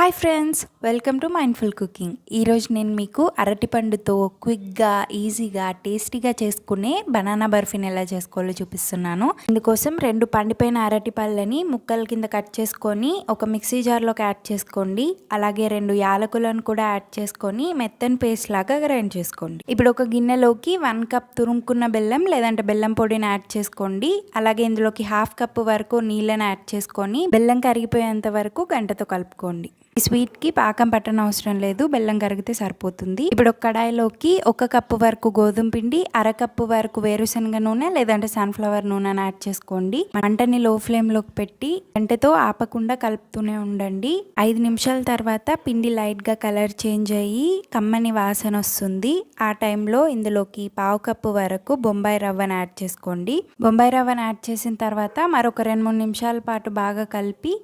Hi friends welcome to mindful cooking. ఈరోజు నేను మీకు అరటిపండుతో క్విక్గా ఈజీగా టేస్టీగా చేసుకునే బనానా బర్ఫీని ఎలా చేసుకోవాలో చూపిస్తున్నాను. ఇందుకోసం రెండు పండిపోయిన అరటి పళ్ళని ముక్కల కింద కట్ చేసుకొని ఒక మిక్సీ జార్లోకి యాడ్ చేసుకోండి. అలాగే రెండు యాలకులను కూడా యాడ్ చేసుకొని మెత్తని పేస్ట్ లాగా గ్రైండ్ చేసుకోండి. ఇప్పుడు ఒక గిన్నెలోకి వన్ కప్ తురుముకున్న బెల్లం లేదంటే బెల్లం పొడిని యాడ్ చేసుకోండి. అలాగే ఇందులోకి హాఫ్ కప్ వరకు నీళ్ళని యాడ్ చేసుకొని బెల్లం కరిగిపోయేంత వరకు గంటతో కలుపుకోండి. ఈ స్వీట్కి పాకం పట్టన అవసరం లేదు బెల్లం కరిగితే సరిపోతుంది. ఇప్పుడు ఒక కడాయిలోకి ఒక కప్పు వరకు గోధుమ పిండి అర కప్పు వరకు వేరుశనగ నూనె లేదంటే సన్ఫ్లవర్ నూనెను యాడ్ చేసుకోండి. మంటని లో ఫ్లేమ్లోకి పెట్టి గంటతో ఆపకుండా కలుపుతూనే ఉండండి. ఐదు నిమిషాల తర్వాత పిండి లైట్గా కలర్ చేంజ్ అయ్యి కమ్మని వాసన వస్తుంది. ఆ టైంలో ఇందులోకి పావు కప్పు వరకు బొంబాయి రవ్వను యాడ్ చేసుకోండి. బొంబాయి రవ్వను యాడ్ చేసిన తర్వాత మరొక రెండు మూడు నిమిషాల పాటు బాగా కలిపి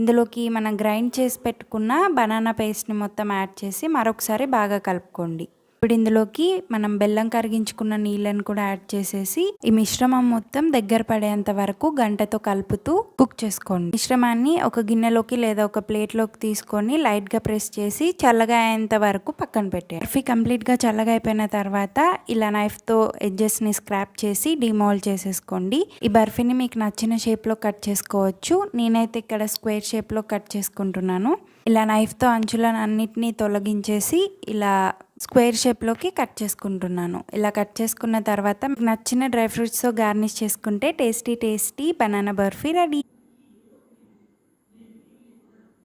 ఇందులోకి మనం గ్రైండ్ చేసి పెట్టుకున్న బనానా పేస్ట్ని మొత్తం యాడ్ చేసి మరొకసారి బాగా కలుపుకోండి. ఇప్పుడు ఇందులోకి మనం బెల్లం కరిగించుకున్న నీళ్ళని కూడా యాడ్ చేసేసి ఈ మిశ్రమం మొత్తం దగ్గర పడేంత వరకు గంటతో కలుపుతూ కుక్ చేసుకోండి. మిశ్రమాన్ని ఒక గిన్నెలోకి లేదా ఒక ప్లేట్లోకి తీసుకొని లైట్గా ప్రెస్ చేసి చల్లగా అయ్యేంత వరకు పక్కన పెట్టేయండి. బర్ఫీ కంప్లీట్గా చల్లగా అయిపోయిన తర్వాత ఇలా నైఫ్తో ఎడ్జెస్ని స్క్రాప్ చేసి డిమాల్ చేసేసుకోండి. ఈ బర్ఫీని మీకు నచ్చిన షేప్లో కట్ చేసుకోవచ్చు. నేనైతే ఇక్కడ స్క్వేర్ షేప్లో కట్ చేసుకుంటున్నాను. ఇలా నైఫ్తో అంచులను అన్నిటినీ తొలగించేసి ఇలా స్క్వేర్ షేప్లోకి కట్ చేసుకుంటున్నాను. ఇలా కట్ చేసుకున్న తర్వాత మీకు నచ్చిన డ్రై ఫ్రూట్స్తో గార్నిష్ చేసుకుంటే tasty tasty banana barfi ready.